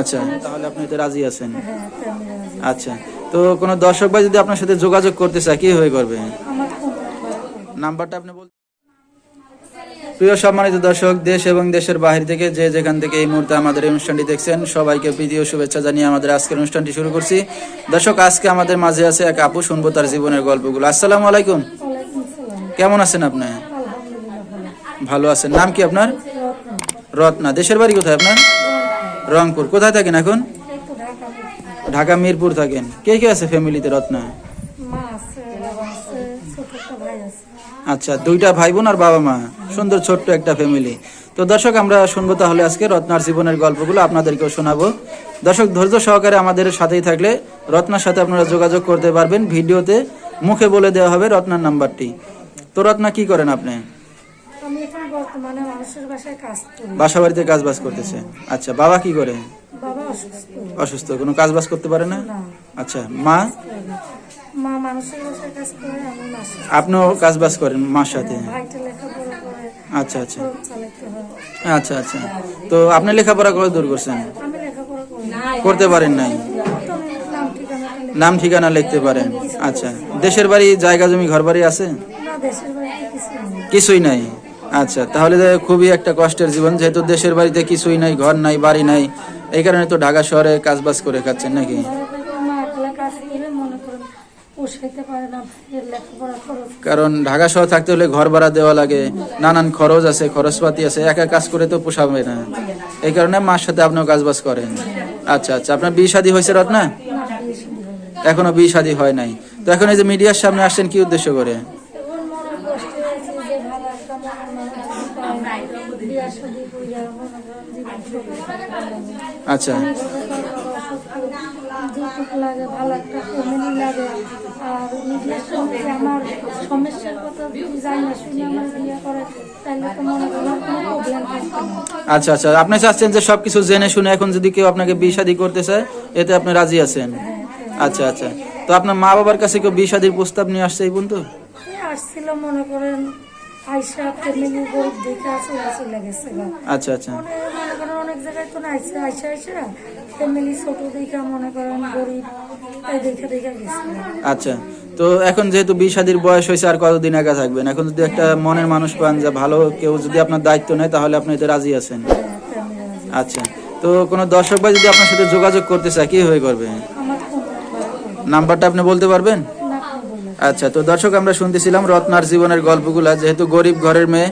আচ্ছা তাহলে আপনি তো রাজি আছেন। হ্যাঁ রাজি। আচ্ছা তো কোনো দর্শক ভাই যদি আপনার সাথে যোগাযোগ করতে চায় কি হয়ে করবে? নাম্বারটা আপনি বল প্রিয় সম্মানিত দর্শক দেশ এবং দেশের বাহির থেকে যে যেখান থেকে এই মুহূর্তে আমাদের অনুষ্ঠানটি দেখছেন সবাইকে প্রীতি ও শুভেচ্ছা জানিয়ে আমাদের আজকের অনুষ্ঠানটি শুরু করছি। দর্শক আজকে আমাদের মাঝে আছে এক আপু শুনব তার জীবনের গল্পগুলো। আসসালামু আলাইকুম। কেমন আছেন আপনি? ভালো আছেন। নাম কি আপনার? রত্না। দেশের বাড়ি কোথায় আপনার? রংপুর। কোথায় থাকেন এখন? ঢাকা মিরপুর থাকেন। কে কে আছে ফ্যামিলিতে রত্না? আচ্ছা দুইটা ভাই বোন আর বাবা মা সুন্দর ছোট্ট একটা ফ্যামিলি তো দর্শক আমরা শুনব তাহলে আজকে রত্নার জীবনের গল্পগুলো আপনাদেরকেও শোনাবো। দর্শক ধৈর্য সহকারে আমাদের সাথেই থাকলে রত্নার সাথে আপনারা যোগাযোগ করতে পারবেন। ভিডিওতে মুখে বলে দেওয়া হবে রত্নার নাম্বারটি। তো রত্না কি করেন আপনি? বর্তমানে মানুষের বাসায় কাজ করি। বাসা বাড়িতে কাজ বাজ করতেছে? আচ্ছা বাবা কি করে? বাবা অসুস্থ। অসুস্থ কোনো কাজ বাজ করতে পারে না? আচ্ছা মা? মা মানুষের বাসায় কাজ করে আমি মাসে আপনিও কাজ বাজ করেন মার সাথে? ভাইটা লেখাপড়া করে। আচ্ছা আচ্ছা। হয়? আচ্ছা আচ্ছা। তো আপনি লেখাপড়া করে দূর করছেন। করতে পারেন নাই? নাম ঠিকানা লিখতে পারেন। আচ্ছা। দেশের বাড়ি জায়গা জমি ঘর বাড়ি আছে কিছুই নাই। আচ্ছা তাহলে খুবই একটা কষ্টের জীবন, যেহেতু দেশের বাড়িতে কিছুই নাই, ঘর নাই, বাড়ি নাই, এই কারণে তো ঢাকা শহরে কাজ বাজ করে খাচ্ছেন নাকি? কারণ ঢাকা শহর থাকতে হলে ঘর ভাড়া দেওয়া লাগে, নানান খরচ আছে, খরচপাতি আছে, একা কাজ করে তো পোষাবে না। এই কারণে মার সাথে আপনিও কাজ বাজ করেন। আচ্ছা আচ্ছা আপনার বিয়ে শাদী হয়েছে রত্না এখনও বিয়ে শাদী হয় নাই। তো এখন এই যে মিডিয়ার সামনে আসছেন, কি উদ্দেশ্য করে এখন মনে কষ্টে আছে যে ভালো একটা মনের মানুষ যদি পায়, বিয়ার শাদী কইরা মনে করেন জীবন শুরু করতে পারবে। আচ্ছা। আচ্ছা আচ্ছা। আপনি চাচ্ছেন যে সবকিছু জেনে শুনে এখন যদি কেউ আপনাকে বিয়ে শাদী করতে চায়, এতে আপনি রাজি আছেন? আচ্ছা আচ্ছা। তো আপনার মা বাবার কাছে কেউ বিয়ে শাদীর প্রস্তাব নিয়ে আসছে এই এই আসছিল, মনে করেন আইসা ফ্যামিলি গরিব দেখে চলে চলে গেছে গা। আচ্ছা আচ্ছা। মনে মনে করেন অনেক জায়গায় তো আইসা আইসা আইসা ফ্যামিলি ছোট দেখা মনে করেন গরিব এই দেখে দেখে গেছে। আচ্ছা তো এখন যেহেতু বয়স হয়েছে আর কতদিন একা থাকবেন? এখন যদি একটা মনের মানুষ পান যে ভালো কেউ যদি আপনার দায়িত্ব নেয় তাহলে আপনি এতে রাজি আছেন? হ্যাঁ, আচ্ছা তো কোনো দর্শক ভাই যদি আপনার সাথে যোগাযোগ করতে চায় কি হয়ে করবে? নাম্বারটা আপনি বলতে পারবেন? আচ্ছা তো দর্শক, আমরা শুনতেছিলাম রত্নার জীবনের গল্পগুলা। যেহেতু গরিব ঘরের মেয়ে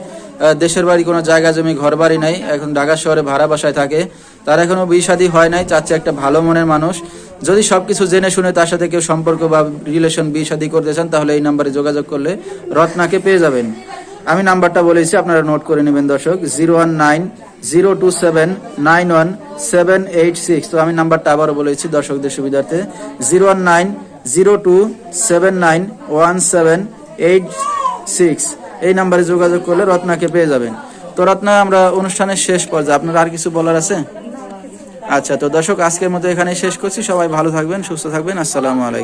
দেশের বাড়ি কোনো জায়গা, জমি ঘর বাড়ি নাই, এখন ঢাকা শহরে ভাড়া বাসায় থাকে। তার এখনও বিয়ে হয় নাই, চাচ্ছে একটা ভালো মনের মানুষ। যদি সবকিছু জেনে শুনে তার সাথে কেউ সম্পর্ক বা রিলেশন বিয়ে শাদী করতে চান, তাহলে এই নাম্বারে যোগাযোগ করলে রত্নাকে পেয়ে যাবেন। আমি নাম্বারটা বলেছি, আপনারা নোট করে নেবেন, দর্শক। Zero one nine, zero two seven, nine one, seven eight six. তো আমি নাম্বারটা আবারও বলেছি, দর্শকদের সুবিধার্থে। Zero one nine zero two seven nine one seven eight six. এই নাম্বারে যোগাযোগ করলে রত্নাকে পেয়ে যাবেন। তো রত্না, আমরা অনুষ্ঠানের শেষ পর্যায়ে, আপনার আর কিছু বলার আছে? আচ্ছা তো দর্শক, আজকের মতো এখানে শেষ করছি। সবাই ভালো থাকবেন, সুস্থ থাকবেন। আসসালামু আলাইকুম।